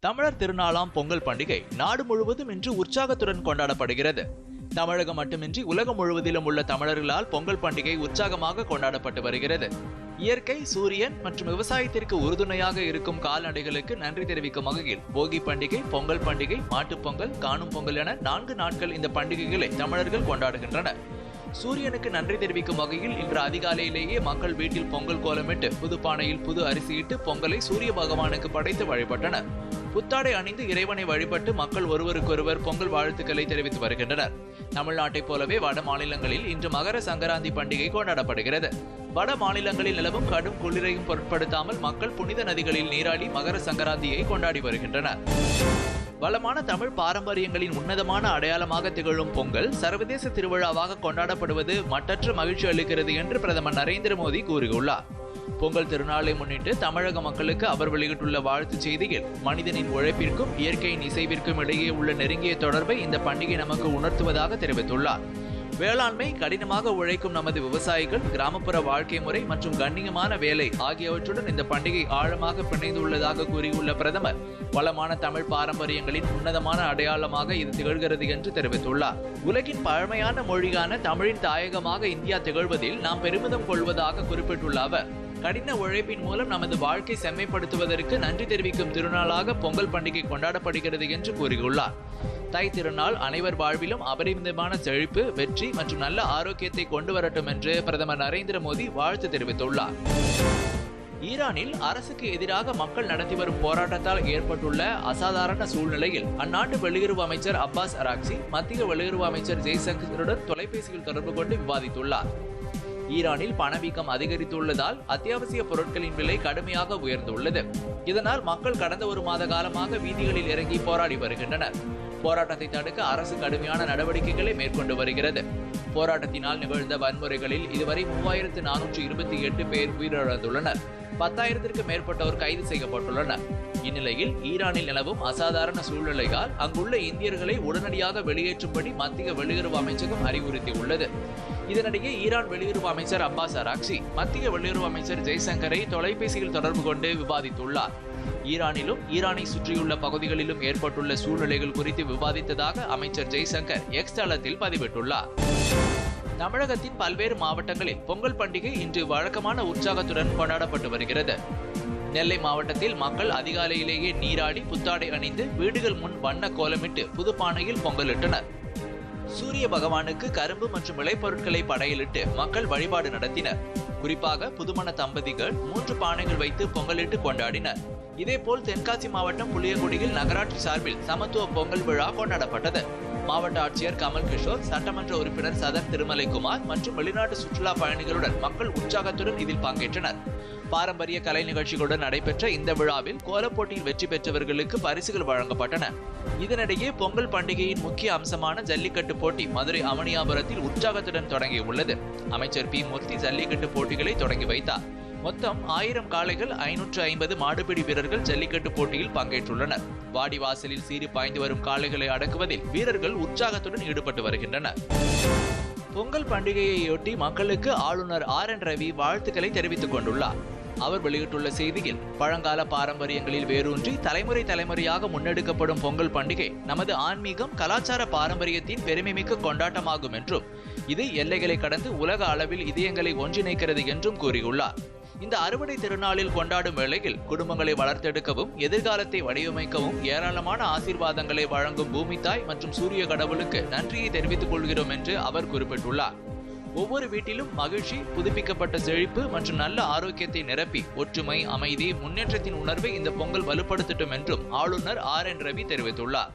தமிழர் திருநாளாம் பொங்கல் பண்டிகை நாடு முழுவதும் இன்று உற்சாகத்துடன் கொண்டாடப்படுகிறது. தமிழகம் மட்டுமின்றி உலகம் முழுவதிலும் உள்ள தமிழர்களால் பொங்கல் பண்டிகை உற்சாகமாக கொண்டாடப்பட்டு வருகிறது. இயற்கை சூரியன் மற்றும் விவசாயத்திற்கு உறுதுணையாக இருக்கும் கால்நடைகளுக்கு நன்றி தெரிவிக்கும் வகையில் போகி பண்டிகை பொங்கல் பண்டிகை மாட்டுப் பொங்கல் காணும் பொங்கல் என நான்கு நாட்கள் இந்த பண்டிகைகளை தமிழர்கள் கொண்டாடுகின்றனர். சூரியனுக்கு நன்றி தெரிவிக்கும் வகையில் இன்று அதிகாலையிலேயே மக்கள் வீட்டில் பொங்கல் கோலமிட்டு புது பானையில் புது அரிசியிட்டு பொங்கலை சூரிய பகவானுக்கு படைத்து வழிபட்டனர். புத்தாடை அணிந்து இறைவனை வழிபட்டு மக்கள் ஒருவருக்கொருவர் பொங்கல் வாழ்த்துக்களை தெரிவித்து வருகின்றனர். தமிழ்நாட்டைப் போலவே வட மாநிலங்களில் இன்று மகர சங்கராந்தி பண்டிகை கொண்டாடப்படுகிறது. வட மாநிலங்களில் நிலவும் கடும் குளிரையும் பொருட்படுத்தாமல் மக்கள் புனித நதிகளில் நீராடி மகர சங்கராந்தியை கொண்டாடி வருகின்றனர். வளமான தமிழ் பாரம்பரியங்களின் உன்னதமான அடையாளமாக திகழும் பொங்கல் சர்வதேச திருவிழாவாக கொண்டாடப்படுவது மட்டற்ற மகிழ்ச்சி அளிக்கிறது என்று பிரதமர் நரேந்திர மோடி கூறியுள்ளார். பொங்கல் திருநாளை முன்னிட்டு தமிழக மக்களுக்கு அவர் வெளியிட்டுள்ள வாழ்த்துச் செய்தியில் மனிதனின் உழைப்பிற்கும் இயற்கையின் இசைவிற்கும் இடையே உள்ள நெருங்கிய தொடர்பை இந்த பண்டிகை நமக்கு உணர்த்துவதாக தெரிவித்துள்ளார். வேளாண்மை கடினமாக உழைக்கும் நமது விவசாயிகள் கிராமப்புற வாழ்க்கை முறை மற்றும் கண்ணியமான வேலை ஆகியவற்றுடன் இந்த பண்டிகை ஆழமாக பிணைந்துள்ளதாக கூறியுள்ள பிரதமர் வளமான தமிழ் பாரம்பரியங்களின் உன்னதமான அடையாளமாக இது திகழ்கிறது என்று தெரிவித்துள்ளார். உலகின் பழமையான மொழியான தமிழின் தாயகமாக இந்தியா திகழ்வதில் நாம் பெருமிதம் கொள்வதாக குறிப்பிட்டுள்ள அவர் கடின உழைப்பின் மூலம் நமது வாழ்க்கை செம்மைப்படுத்துவதற்கு நன்றி தெரிவிக்கும் திருநாளாக பொங்கல் பண்டிகை கொண்டாடப்படுகிறது என்று கூறியுள்ளார். தை திருநாள் அனைவர் வாழ்விலும் அபரிமிதமான செழிப்பு வெற்றி மற்றும் நல்ல ஆரோக்கியத்தை கொண்டு வரட்டும் என்று பிரதமர் நரேந்திர மோடி வாழ்த்து தெரிவித்துள்ளார். ஈரானில் அரசுக்கு எதிராக மக்கள் நடத்தி வரும் போராட்டத்தால் ஏற்பட்டுள்ள அசாதாரண சூழ்நிலையில் அந்நாட்டு வெளியுறவு அமைச்சர் அப்பாஸ் அராக்சி மத்திய வெளியுறவு அமைச்சர் ஜெய்சங்கருடன் தொலைபேசியில் தொடர்பு கொண்டு விவாதித்துள்ளார். ஈரானில் பணவீக்கம் அதிகரித்துள்ளதால் அத்தியாவசிய பொருட்களின் விலை கடுமையாக உயர்ந்துள்ளது. இதனால் மக்கள் கடந்த ஒரு மாத காலமாக வீதிகளில் இறங்கி போராடி வருகின்றனர். போராட்டத்தை தடுக்க அரசு கடுமையான நடவடிக்கைகளை மேற்கொண்டு வருகிறது. போராட்டத்தினால் நிகழ்ந்த வன்முறைகளில் இதுவரை மூவாயிரத்து நானூற்று இருபத்தி எட்டு பேர் உயிரிழந்துள்ளனர். பத்தாயிரத்திற்கு மேற்பட்டோர் கைது செய்யப்பட்டுள்ளனர். இந்நிலையில் ஈரானில் நிலவும் அசாதாரண சூழ்நிலையால் அங்குள்ள இந்தியர்களை உடனடியாக வெளியேற்றும்படி மத்திய வெளியுறவு அமைச்சகம் அறிவுறுத்தியுள்ளது. இதனிடையே ஈரான் வெளியுறவு அமைச்சர் அப்பாஸ் அராக்சி மத்திய வெளியுறவு அமைச்சர் ஜெய்சங்கரை தொலைபேசியில் தொடர்பு கொண்டு விவாதித்துள்ளார். ஈரானிலும் ஈரானை சுற்றியுள்ள பகுதிகளிலும் ஏற்பட்டுள்ள சூழ்நிலைகள் குறித்து விவாதித்ததாக அமைச்சர் ஜெய்சங்கர் எக்ஸ் தளத்தில் பதிவிட்டுள்ளார். தமிழகத்தின் பல்வேறு மாவட்டங்களில் பொங்கல் பண்டிகை இன்று வழக்கமான உற்சாகத்துடன் கொண்டாடப்பட்டு வருகிறது. நெல்லை மாவட்டத்தில் மக்கள் அதிகாலையிலேயே நீராடி புத்தாடை அணிந்து வீடுகள் முன் வண்ண கோலமிட்டு புதுப்பானையில் பொங்கலிட்டனர். சூரிய பகவானுக்கு கரும்பு மற்றும் விளைபொருட்களை படையலிட்டு மக்கள் வழிபாடு நடத்தினர். குறிப்பாக புதுமண தம்பதிகள் மூன்று பானைகள் வைத்து பொங்கலிட்டு கொண்டாடினர். இதேபோல் தென்காசி மாவட்டம் புளியகுடியில் நகராட்சி சார்பில் சமத்துவ பொங்கல் விழா கொண்டாடப்பட்டது. மாவட்ட ஆட்சியர் கமல் கிஷோர் சட்டமன்ற உறுப்பினர் சதன் திருமலைக்குமார் மற்றும் வெளிநாட்டு சுற்றுலா பயணிகளுடன் மக்கள் உற்சாகத்துடன் இதில் பங்கேற்றனர். பாரம்பரிய கலை நிகழ்ச்சிகளுடன் நடைபெற்ற இந்த விழாவில் கோலப்போட்டியில் வெற்றி பெற்றவர்களுக்கு பரிசுகள் வழங்கப்பட்டன. இதனிடையே பொங்கல் பண்டிகையின் முக்கிய அம்சமான ஜல்லிக்கட்டு போட்டி மதுரை அமணியாபுரத்தில் உற்சாகத்துடன் தொடங்கியுள்ளது. அமைச்சர் பி. மூர்த்தி ஜல்லிக்கட்டு போட்டிகளை தொடங்கி வைத்தார். மொத்தம் ஆயிரம் காளைகள் ஐநூற்று ஐம்பது மாடுபிடி வீரர்கள் ஜல்லிக்கட்டு போட்டியில் பங்கேற்றுள்ளனர். வாடிவாசலில் சீறி பாய்ந்து வரும் காளைகளை அடக்குவதில் வீரர்கள் உற்சாகத்துடன் ஈடுபட்டு வருகின்றனர். பொங்கல் பண்டிகையையொட்டி மக்களுக்கு ஆளுநர் ஆர் என் ரவி வாழ்த்துக்களை தெரிவித்துக் கொண்டுள்ளார். அவர் வெளியிட்டுள்ள செய்தியில் பழங்கால பாரம்பரியங்களில் வேரூன்றி தலைமுறை தலைமுறையாக முன்னெடுக்கப்படும் பொங்கல் பண்டிகை நமது ஆன்மீகம் கலாச்சார பாரம்பரியத்தின் பெருமைமிக்க கொண்டாட்டமாகும் என்றும் இது எல்லைகளை கடந்து உலக அளவில் இதயங்களை ஒன்றிணைக்கிறது என்றும் கூறியுள்ளார். இந்த அறுவடை திருநாளில் கொண்டாடும் வேளையில் குடும்பங்களை வளர்த்தெடுக்கவும் எதிர்காலத்தை வடிவமைக்கவும் ஏராளமான ஆசீர்வாதங்களை வழங்கும் பூமி தாய் மற்றும் சூரிய கடவுளுக்கு நன்றியை தெரிவித்துக் கொள்கிறோம் என்று அவர் குறிப்பிட்டுள்ளார். ஒவ்வொரு வீட்டிலும் மகிழ்ச்சி புதுப்பிக்கப்பட்ட செழிப்பு மற்றும் நல்ல ஆரோக்கியத்தை நிரப்பி ஒற்றுமை அமைதி முன்னேற்றத்தின் உணர்வை இந்த பொங்கல் வலுப்படுத்தட்டும் என்றும் ஆளுநர் ஆர் என் ரவி தெரிவித்துள்ளார்.